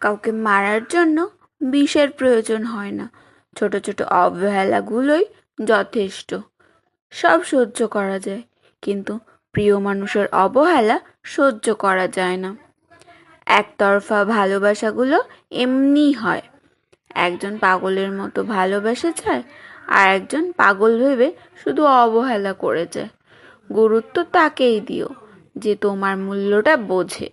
কাউকে মারার জন্য বিষের প্রয়োজন হয় না। ছোট ছোট অবহেলাগুলোই যথেষ্ট। সব সহ্য করা যায়, কিন্তু প্রিয় মানুষের অবহেলা সহ্য করা যায় না। একতরফা ভালোবাসাগুলো এমনি হয়। একজন পাগলের মতো ভালোবেসে যায় আর একজন পাগল ভেবে শুধু অবহেলা করে যায়। গুরুত্ব তাকেই দিও, যে তোমার মূল্যটা বোঝে।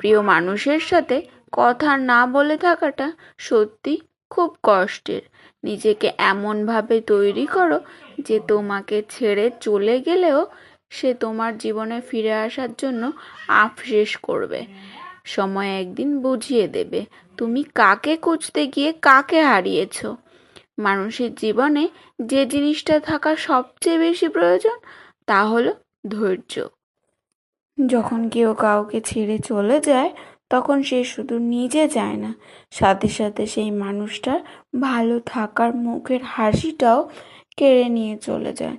প্রিয় মানুষের সাথে কথা না বলে থাকাটা সত্যি খুব কষ্টের। নিজেকে এমনভাবে তৈরি করো যে তোমাকে ছেড়ে চলে গেলেও সে তোমার জীবনে ফিরে আসার জন্য আফসেস করবে। সময় একদিন বুঝিয়ে দেবে, তুমি কাকে খুঁজতে গিয়ে কাকে হারিয়েছ। মানুষের জীবনে যে জিনিসটা থাকা সবচেয়ে বেশি প্রয়োজন, তা হলো ধৈর্য। যখন কেউ কাউকে ছেড়ে চলে যায় তখন সে শুধু নিজে যায় না, সাথে সাথে সেই মানুষটার ভালো থাকার মুখের হাসিটাও কেড়ে নিয়ে চলে যায়।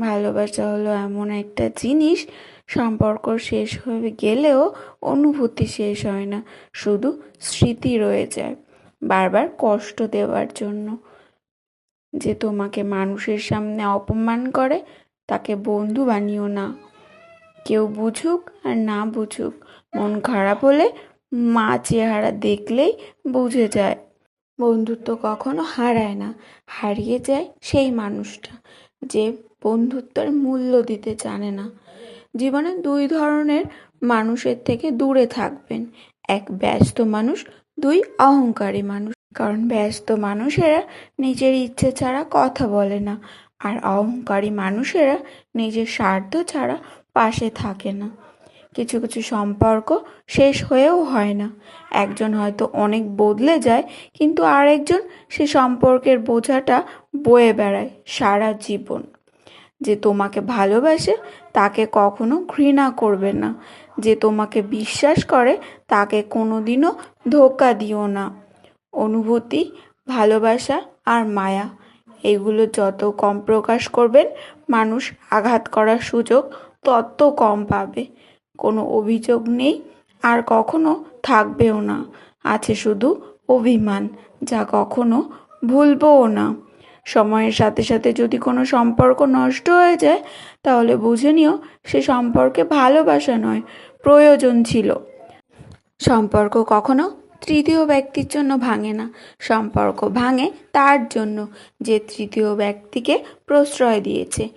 ভালোবাসা হলো এমন একটা জিনিস, সম্পর্ক শেষ হয়ে গেলেও অনুভূতি শেষ হয় না, শুধু স্মৃতি রয়ে যায়। বারবার কষ্ট দেওয়ার জন্য যে তোমাকে মানুষের সামনে অপমান করে, তাকে বন্ধু বানিও না। কেউ বুঝুক আর না বুঝুক, মন খারাপ হলে মা চেহারা দেখলেই বুঝে যায়। বন্ধুত্ব কখনো হারায় না, হারিয়ে যায় সেই মানুষটা যে বন্ধুত্বের মূল্য দিতে জানে না। জীবনে দুই ধরনের মানুষের থেকে দূরে থাকবেন। এক ব্যস্ত মানুষ, দুই অহংকারী মানুষ। কারণ ব্যস্ত মানুষেরা নিজের ইচ্ছে ছাড়া কথা বলে না, আর অহংকারী মানুষেরা নিজের স্বার্থ ছাড়া পাশে থাকে না। কিছু কিছু সম্পর্ক শেষ হয়েও হয় না। একজন হয়তো অনেক বদলে যায়, কিন্তু আরেকজন সে সম্পর্কের বোঝাটা বয়ে বেড়ায় সারা জীবন। যে তোমাকে ভালোবাসে, তাকে কখনো ঘৃণা করবে না। যে তোমাকে বিশ্বাস করে, তাকে কোনোদিনও ধোকা দিও না। অনুভূতি, ভালোবাসা আর মায়া, এগুলো যত কম প্রকাশ করবেন, মানুষ আঘাত করার সুযোগ তত কম পাবে। কোনো অভিযোগ নেই আর কখনো থাকবেও না। আছে শুধু অভিমান, যা কখনো ভুলবও না। সময়ের সাথে সাথে যদি কোনো সম্পর্ক নষ্ট হয়ে যায়, তাহলে বুঝে নিও সে সম্পর্কে ভালোবাসা নয়, প্রয়োজন ছিল। সম্পর্ক কখনো তৃতীয় ব্যক্তির জন্য ভাঙে না। সম্পর্ক ভাঙে তার জন্য, যে তৃতীয় ব্যক্তিকে প্রশ্রয় দিয়েছে।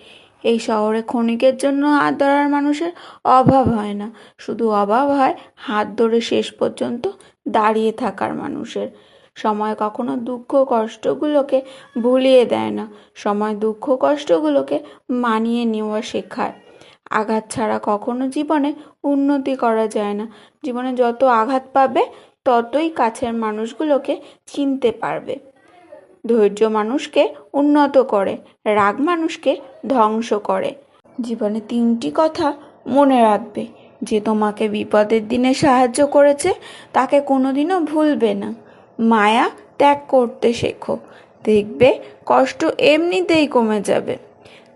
এই শহরে ক্ষণিকের জন্য হাত ধরার মানুষের অভাব হয় না। শুধু অভাব হয় হাত ধরে শেষ পর্যন্ত দাঁড়িয়ে থাকার মানুষের। সময় কখনো দুঃখ কষ্টগুলোকে ভুলিয়ে দেয় না। সময় দুঃখ কষ্টগুলোকে মানিয়ে নেওয়া শেখায়। আঘাত ছাড়া কখনো জীবনে উন্নতি করা যায় না। জীবনে যত আঘাত পাবে, ততই কাছের মানুষগুলোকে চিনতে পারবে। ধৈর্য মানুষকে উন্নত করে, রাগ মানুষকে ধ্বংস করে। জীবনে তিনটি কথা মনে রাখবে, যে তোমাকে বিপদের দিনে সাহায্য করেছে, তাকে কোনোদিনও ভুলবে না। মায়া ত্যাগ করতে শেখো, দেখবে কষ্ট এমনিতেই কমে যাবে।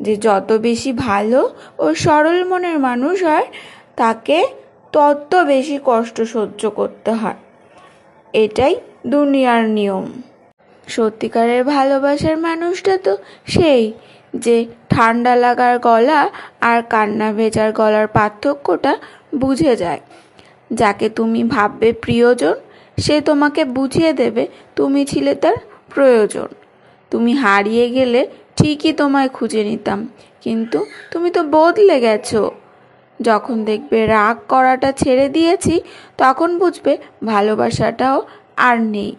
যে যত বেশি ভালো ও সরল মনের মানুষ হয়, তাকে তত বেশি কষ্ট সহ্য করতে হয়। এটাই দুনিয়ার নিয়ম। সত্যিকারের ভালোবাসার মানুষটা তো সেই, যে ঠান্ডা লাগার গলা আর কান্না ভেজার গলার পার্থক্যটা বুঝে যায়। যাকে তুমি ভাববে প্রিয়জন, সে তোমাকে বুঝিয়ে দেবে তুমি ছিলে তার প্রয়োজন। তুমি হারিয়ে গেলে ঠিকই তোমায় খুঁজে নিতাম, কিন্তু তুমি তো বদলে গেছো। যখন দেখবে রাগ করাটা ছেড়ে দিয়েছি, তখন বুঝবে ভালোবাসাটাও আর নেই।